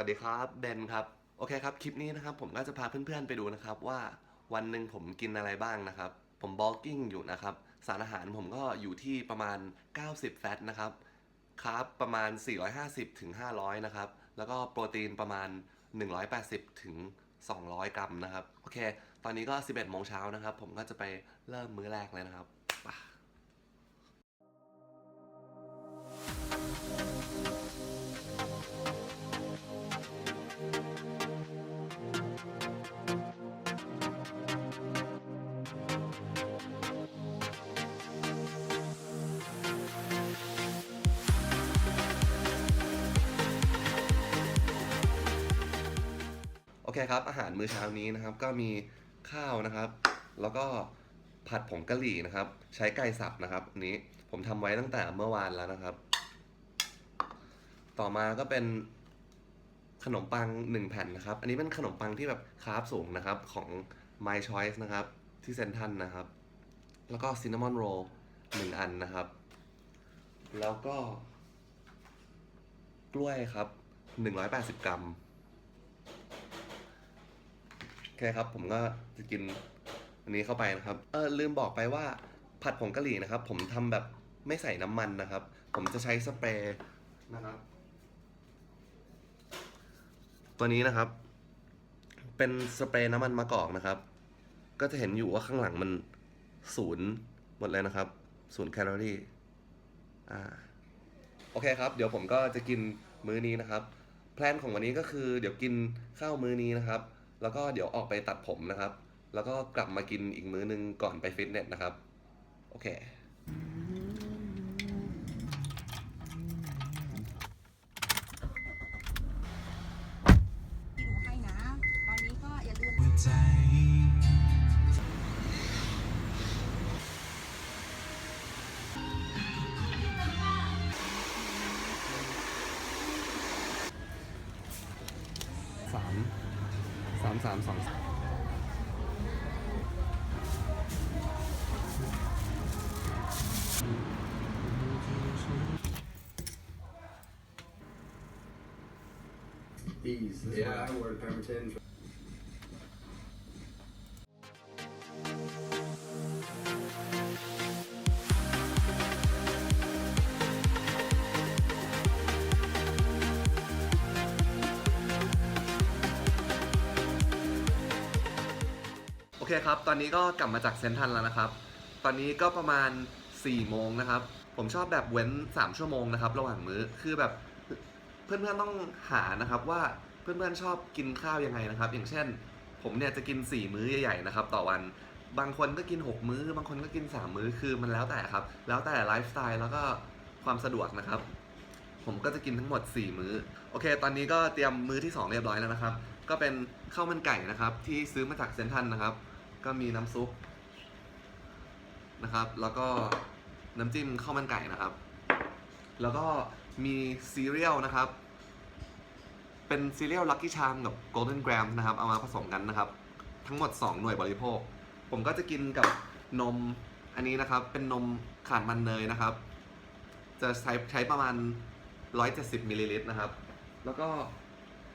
สวัสดีครับเบนครับโอเคครับคลิปนี้นะครับผมก็จะพาเพื่อนๆไปดูนะครับว่าวันหนึ่งผมกินอะไรบ้างนะครับ ผมบ u ลกิ้งอยู่นะครับสารอาหารผมก็อยู่ที่ประมาณ 90 แฟตนะครับคาร์บประมาณ 450ถึง500 นะครับ แล้วก็โปรตีนประมาณ 180ถึง200 กรัมนะครับโอเค ตอนนี้ก็ 11โมงเช้านะครับ ผมก็จะไปเริ่มมื้อแรกเลยนะครับ อเคครับอาหารมื้อเช้านี้นะครับ ก็มีข้าวนะครับ แล้วก็ผัดผงกะหรี่นะครับ ใช้ไก่สับนะครับอันนี้ผมทำไว้ตั้งแต่เมื่อวานแล้วนะครับ ต่อมาก็เป็นขนมปังหนึ่งแผ่นนะครับ อันนี้เป็นขนมปังที่แบบคาร์บสูงนะครับของ My Choice นะครับ ที่เซนทันนะครับ แล้วก็ซินนามอนโรลหนึ่งอันนะครับ แล้วก็ กล้วยครับ 180 กรัม เคครับผมก็จะกินอันนี้เข้าไปนะครับ เออลืมบอกไปว่าผัดผงกะหรี่นะครับ ผมทำแบบไม่ใส่น้ำมันนะครับ ผมจะใช้สเปรย์นะครับ ตัวนี้นะครับ เป็นสเปรย์น้ำมันมะกอกนะครับ ก็จะเห็นอยู่ว่าข้างหลังมันศูนย์หมดเลยนะครับศูนย์แคลอรี่อ่าโอเคครับ เดี๋ยวผมก็จะกินมื้อนี้นะครับ แพลนของวันนี้ก็คือเดี๋ยวกินข้าวมื้อนี้นะครับ แล้วก็เดี๋ยวออกไปตัดผมนะครับ แล้วก็กลับมากินอีกมื้อนึงก่อนไปฟิตเนสนะครับ โอเคที่หนูให้นะตอนนี้ก็อย่าลืมหัวใจสาม สามสามสอง Bees. That's Yeah. what I wore to Pemberton. เคครับ ตอนนี้ก็กลับมาจากเซนทันแล้วนะครับ ตอนนี้ก็ประมาณ4โมงนะครับ ผมชอบแบบเว้น 3 ชั่วโมงนะครับ ระหว่างมื้อ คือแบบเพื่อนๆต้องหานะครับว่าเพื่อนๆชอบกินข้าวยังไงนะครับ อย่างเช่น ผมเนี่ยจะกิน 4 มื้อใหญ่ๆนะครับ ต่อวัน บางคนก็กิน 6 มื้อ บางคนก็กิน 3 มื้อ คือมันแล้วแต่ครับ แล้วแต่ไลฟ์สไตล์แล้วก็ความสะดวกนะครับ ผมก็จะกินทั้งหมด 4 มื้อ โอเค ตอนนี้ก็เตรียมมื้อที่ 2 เรียบร้อยแล้วนะครับ ก็เป็นข้าวมันไก่นะครับที่ซื้อมาจากเซนทันนะครับ ก็มีน้ำซุปนะครับ แล้วก็น้ำจิ้มข้าวมันไก่นะครับ แล้วก็มีซีเรียลนะครับ เป็นซีเรียลลั c กี้ชามกับโกลเด้นแกรมนะครับ เอามาผสมกันนะครับ ทั้งหมด 2 หน่วยบริโภค ผมก็จะกินกับนมอันนี้นะครับ เป็นนมขาดมันเนยนะครับ จะใช้ใช้ประมาณ 170มิลลิลิตรนะครับ แล้วก็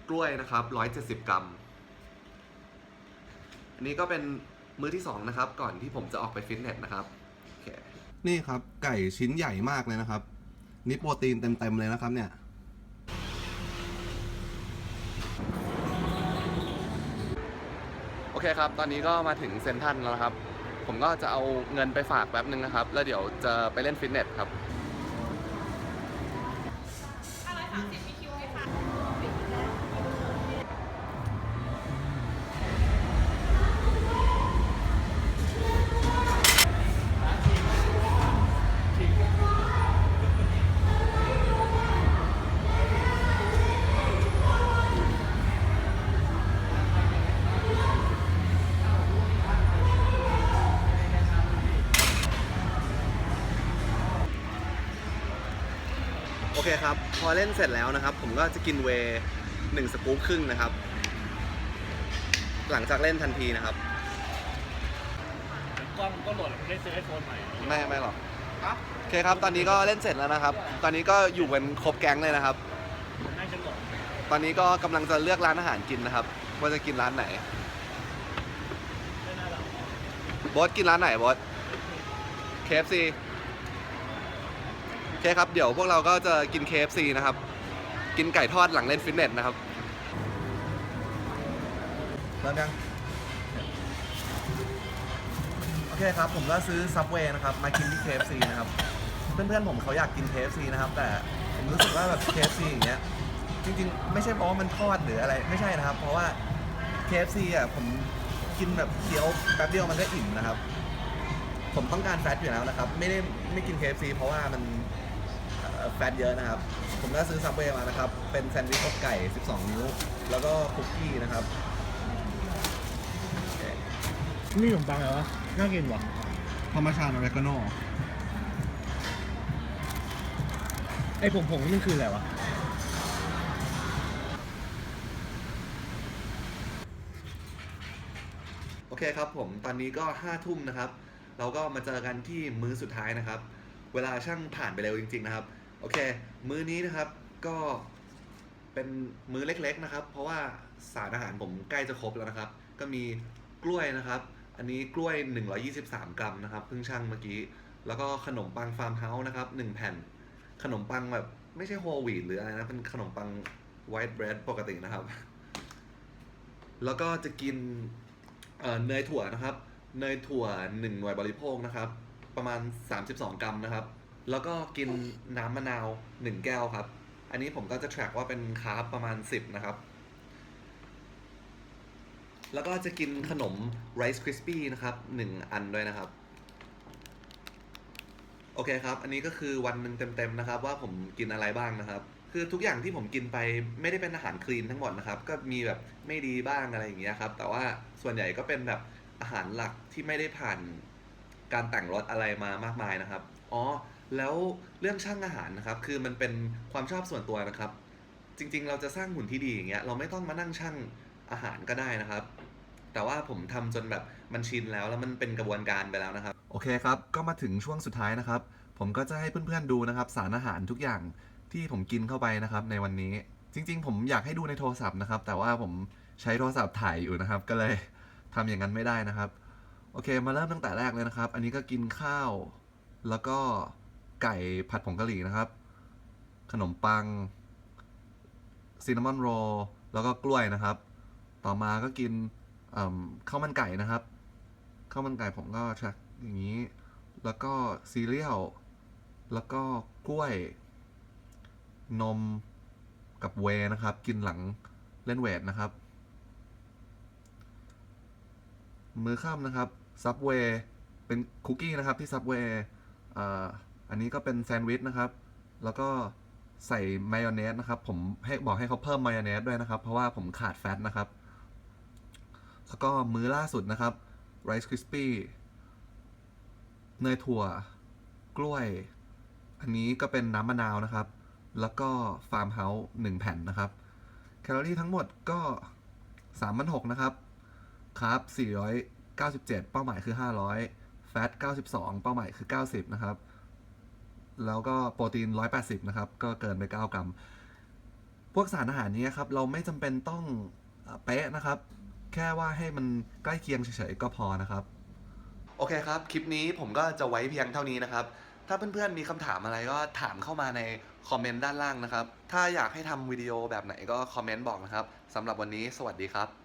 กล้วยนะครับ 170 กรัมอันนี้ก็เป็น มื้อที่2นะครับก่อนที่ผมจะออกไปฟิตเนสนะครับโอเคนี่ครับไก่ชิ้นใหญ่มากเลยนะครับ นี่โปรตีนเต็มๆเลยนะครับเนี่ย โอเคครับ ตอนนี้ก็มาถึงเซนทรันแล้วนะครับ ผมก็จะเอาเงินไปฝากแป๊บนึงนะครับ แล้วเดี๋ยวจะไปเล่นฟิตเนสครับโอ เคครับ พอเล่นเสร็จแล้วนะครับ ผมก็จะกินเวย์หนึ่งสกู๊ปครึ่งนะครับ หลังจากเล่นทันทีนะครับกล้องก็โหลดไม่ได้ซื้อไอโฟนใหม่ไม่ไม่หรอกโอเคครับ ตอนนี้ก็เล่นเสร็จแล้วนะครับ ตอนนี้ก็อยู่กันครบแก๊งเลยนะครับ น่าจะโหลดตอนนี้ก็กำลังจะเลือกร้านอาหารกินนะครับว่าจะกินร้านไหนบอสกินร้านไหนบอส KFC โอ เคครับ เดี๋ยวพวกเราก็จะกิน KFC นะครับ กินไก่ทอดหลังเล่นฟิตเนสนะครับเริ่มยัง โอเคครับ ผมก็ซื้อ Subway นะครับ มากินที่ KFC นะครับ เพื่อนๆผมเขาอยากกิน KFC นะครับ แต่ผมรู้สึกว่าแบบ KFC อย่างเงี้ย จริงๆ ไม่ใช่เพราะว่ามันทอดหรืออะไร ไม่ใช่นะครับ เพราะว่า KFC อะผมกินแบบเคี้ยวแป๊บเดียวมันก็อิ่มนะครับ ผมต้องการแฟตอยู่แล้วนะครับ ไม่ได้ไม่กิน KFC เพราะว่ามัน แฟตเยอะนะครับ ผมก็ซื้อ Subway มานะครับ เป็นแซนด์วิชอกไก่ 12 นิ้ว แล้วก็คุกกี้นะครับโอเคนี่ขนมปังเหรอวะ น่ากินว่ะพาร์มาชานอเมริกาโน่ไอ้ผงผงนี่มันคืออะไรวะ โอเคครับผม ตอนนี้ก็ห้าทุ่มนะครับ เราก็มาเจอกันที่มื้อสุดท้ายนะครับ เวลาช่างผ่านไปเร็วจริง ๆ นะครับ โอเค มื้อนี้นะครับก็เป็นมื้อเล็ก ๆนะครับ เพราะว่าสารอาหารผมใกล้จะครบแล้วนะครับ ก็มีกล้วยนะครับ อันนี้กล้วย 123 กรัมนะครับเพิ่งช่างเมื่อกี้ แล้วก็ขนมปังฟาร์มเฮาส์นะครับ1แผ่น ขนมปังแบบไม่ใช่โฮลวีตหรืออะไรนะ เป็นขนมปังไวท์เบรดปกตินะครับ แล้วก็จะกินเอ่อเนยถั่วนะครับ เนยถั่ว 1 หน่วยบริโภคนะครับ ประมาณ 32 กรัมนะครับ แล้วก็กินน้ำมะนาว1แก้วครับ อันนี้ผมก็จะ track ว่าเป็นคาร์บประมาณ10นะครับ แล้วก็จะกินขนม Rice Crispy นะครับ1อันด้วยนะครับ โอเคครับ อันนี้ก็คือวันหนึ่งเต็มๆนะครับ ว่าผมกินอะไรบ้างนะครับ คือทุกอย่างที่ผมกินไปไม่ได้เป็นอาหารคลีนทั้งหมดนะครับ ก็มีแบบไม่ดีบ้างอะไรอย่างเงี้ยครับ แต่ว่าส่วนใหญ่ก็เป็นแบบอาหารหลักที่ไม่ได้ผ่านการแต่งรสอะไรมามากมายนะครับ อ๋อ แล้วเรื่องช่างอาหารนะครับ คือมันเป็นความชอบส่วนตัวนะครับ จริงๆ เราจะสร้างหุ่นที่ดีอย่างเงี้ย เราไม่ต้องมานั่งช่างอาหารก็ได้นะครับ แต่ว่าผมทำจนแบบมันชินแล้วแล้วมันเป็นกระบวนการไปแล้วนะครับ โอเคครับ ก็มาถึงช่วงสุดท้ายนะครับ ผมก็จะให้เพื่อนๆดูนะครับ สารอาหารทุกอย่างที่ผมกินเข้าไปนะครับ ในวันนี้ จริง ๆ ผมอยากให้ดูในโทรศัพท์นะครับ แต่ว่าผมใช้โทรศัพท์ถ่ายอยู่นะครับ ก็เลยทำอย่างนั้นไม่ได้นะครับ โอเค มาเริ่มตั้งแต่แรกเลยนะครับ อันนี้ก็กินข้าว แล้วก็ ไก่ผัดผงกะหรี่นะครับ ขนมปังซินนามอนโรแล้วก็กล้วยนะครับ ต่อมาก็กินข้าวมันไก่นะครับข้าวมันไก่ผมก็ชักอย่างนี้ แล้วก็ซีเรียลแล้วก็กล้วย นมกับเวย์นะครับ กินหลังเล่นเวทนะครับ มือข้ามนะครับซับเวย์เป็นคุกกี้นะครับที่ซับเวย์ อันนี้ก็เป็นแซนด์วิชนะครับ แล้วก็ใส่มายองเนสนะครับ ผมให้บอกให้เขาเพิ่มมายองเนสด้วยนะครับ เพราะว่าผมขาดแฟตนะครับ แล้วก็มื้อล่าสุดนะครับไรซ์คริสปี้เนยถั่ว กล้วย อันนี้ก็เป็นน้ำมะนาวนะครับ แล้วก็ฟาร์มเฮาส์หนึ่งแผ่นนะครับ แคลอรี่ทั้งหมดก็สามพันหกนะครับคาร์บสี่ร้อยเก้าสิบเจ็ดเป้าหมายคือห้าร้อยแฟตเก้าสิบสองเป้าหมายคือเก้าสิบนะครับ แล้วก็โปรตีนร้อยแปดสิบนะครับ ก็เกินไปเก้ากรัม พวกสารอาหารนี้ครับ เราไม่จำเป็นต้องเอ่อเป๊ะนะครับ แค่ว่าให้มันใกล้เคียงเฉยๆก็พอนะครับ โอเคครับ คลิปนี้ผมก็จะไว้เพียงเท่านี้นะครับ ถ้าเพื่อนๆมีคำถามอะไรก็ถามเข้ามาในคอมเมนต์ด้านล่างนะครับ ถ้าอยากให้ทำวิดีโอแบบไหนก็คอมเมนต์บอกนะครับสำหรับวันนี้สวัสดีครับ